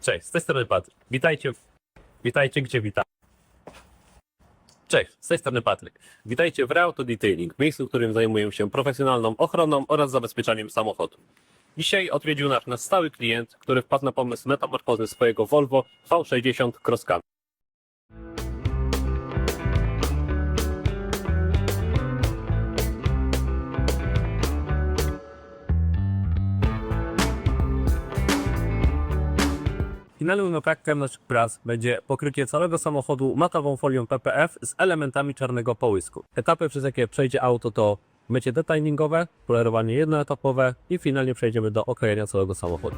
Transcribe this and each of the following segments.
Cześć, z tej strony Patryk. Witajcie. Witajcie, gdzie witam. Cześć, z tej strony Patryk. Witajcie w Reauto Detailing, miejscu, w którym zajmuję się profesjonalną ochroną oraz zabezpieczaniem samochodu. Dzisiaj odwiedził nas nasz stały klient, który wpadł na pomysł metamorfozy swojego Volvo V60 Cross Finalnym efektem naszych prac będzie pokrycie całego samochodu matową folią PPF z elementami czarnego połysku. Etapy, przez jakie przejdzie auto to mycie detailingowe, polerowanie jednoetapowe i finalnie przejdziemy do okrojenia całego samochodu.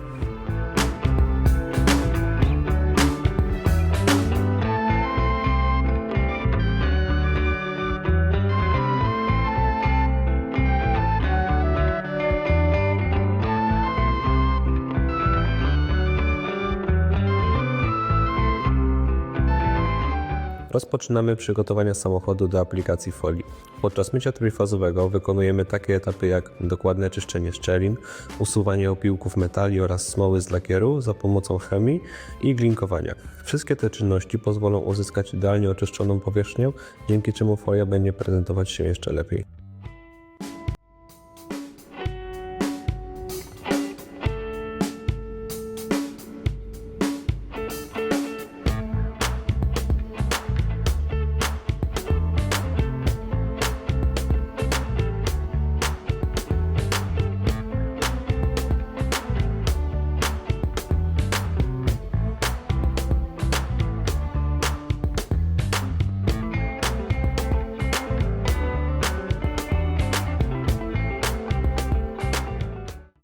Rozpoczynamy przygotowania samochodu do aplikacji folii. Podczas mycia trójfazowego wykonujemy takie etapy jak dokładne czyszczenie szczelin, usuwanie opiłków metali oraz smoły z lakieru za pomocą chemii i glinkowania. Wszystkie te czynności pozwolą uzyskać idealnie oczyszczoną powierzchnię, dzięki czemu folia będzie prezentować się jeszcze lepiej.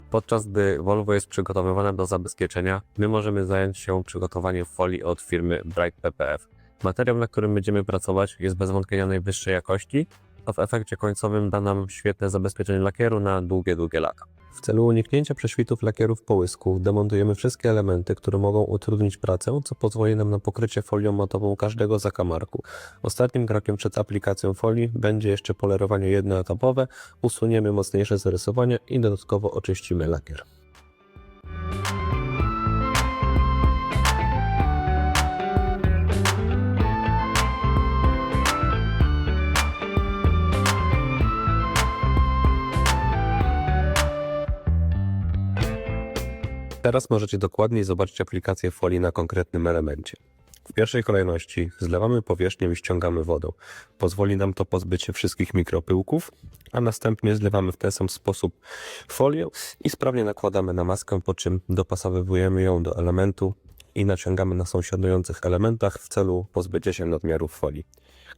Podczas gdy Volvo jest przygotowywane do zabezpieczenia, my możemy zająć się przygotowaniem folii od firmy Bright PPF. Materiał, na którym będziemy pracować, jest bez wątpienia najwyższej jakości, a w efekcie końcowym da nam świetne zabezpieczenie lakieru na długie, długie lata. W celu uniknięcia prześwitów lakierów połysku demontujemy wszystkie elementy, które mogą utrudnić pracę, co pozwoli nam na pokrycie folią matową każdego zakamarku. Ostatnim krokiem przed aplikacją folii będzie jeszcze polerowanie jednoetapowe, usuniemy mocniejsze zarysowania i dodatkowo oczyścimy lakier. Teraz możecie dokładniej zobaczyć aplikację folii na konkretnym elemencie. W pierwszej kolejności zlewamy powierzchnię i ściągamy wodą. Pozwoli nam to pozbyć się wszystkich mikropyłków, a następnie zlewamy w ten sam sposób folię i sprawnie nakładamy na maskę, po czym dopasowujemy ją do elementu i naciągamy na sąsiadujących elementach w celu pozbycia się nadmiarów folii.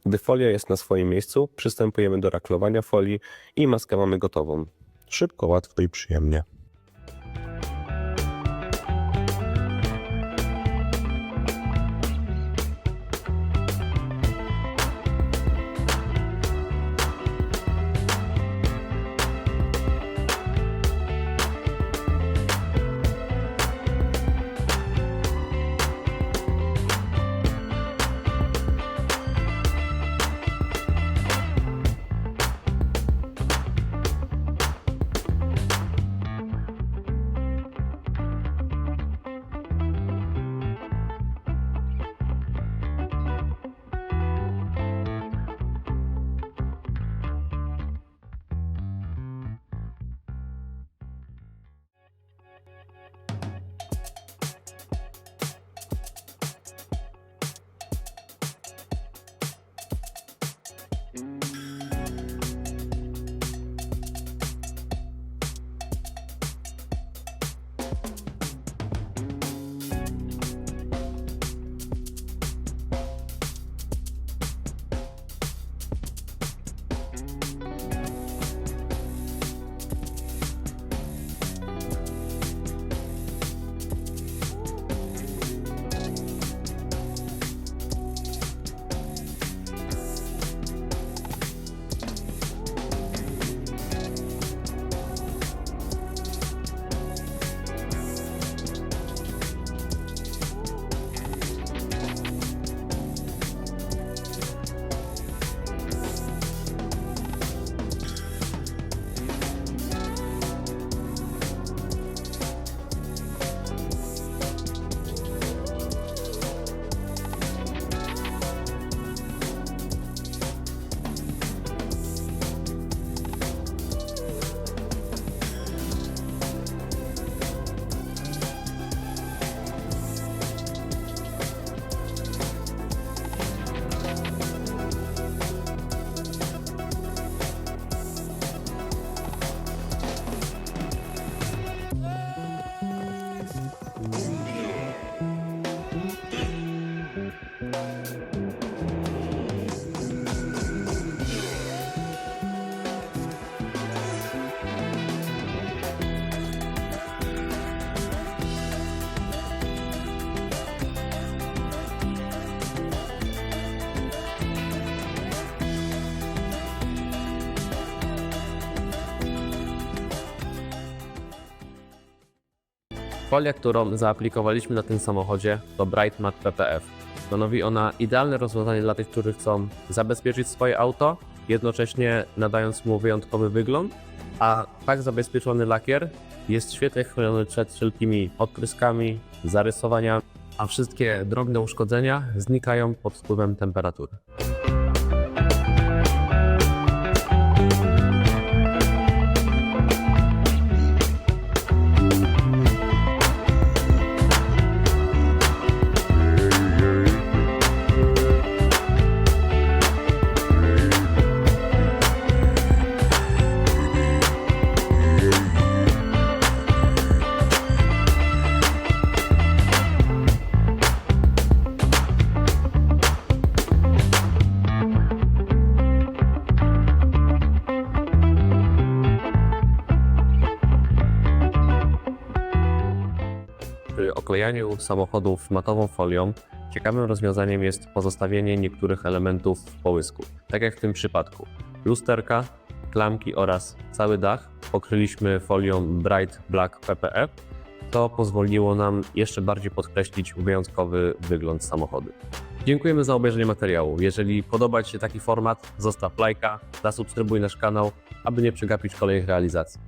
Gdy folia jest na swoim miejscu, przystępujemy do raklowania folii i maskę mamy gotową. Szybko, łatwo i przyjemnie. Folia, którą zaaplikowaliśmy na tym samochodzie to Bright Matte PPF. Stanowi ona idealne rozwiązanie dla tych, którzy chcą zabezpieczyć swoje auto, jednocześnie nadając mu wyjątkowy wygląd, a tak zabezpieczony lakier jest świetnie chroniony przed wszelkimi odpryskami, zarysowaniami, a wszystkie drobne uszkodzenia znikają pod wpływem temperatury. Przy oklejaniu samochodów matową folią ciekawym rozwiązaniem jest pozostawienie niektórych elementów w połysku. Tak jak w tym przypadku. Lusterka, klamki oraz cały dach pokryliśmy folią Bright Black PPF. To pozwoliło nam jeszcze bardziej podkreślić wyjątkowy wygląd samochodu. Dziękujemy za obejrzenie materiału. Jeżeli podoba Ci się taki format, zostaw lajka, zasubskrybuj nasz kanał, aby nie przegapić kolejnych realizacji.